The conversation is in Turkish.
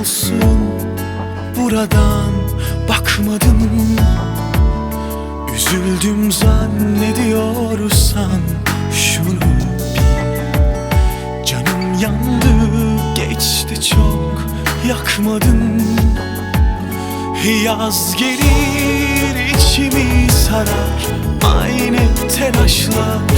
olsun buradan bakmadım Üzüldüm zannediyorsan şunu bil. Canım yandı geçti çok yakmadın. Yaz gelir içimi sarar Aynı telaşlar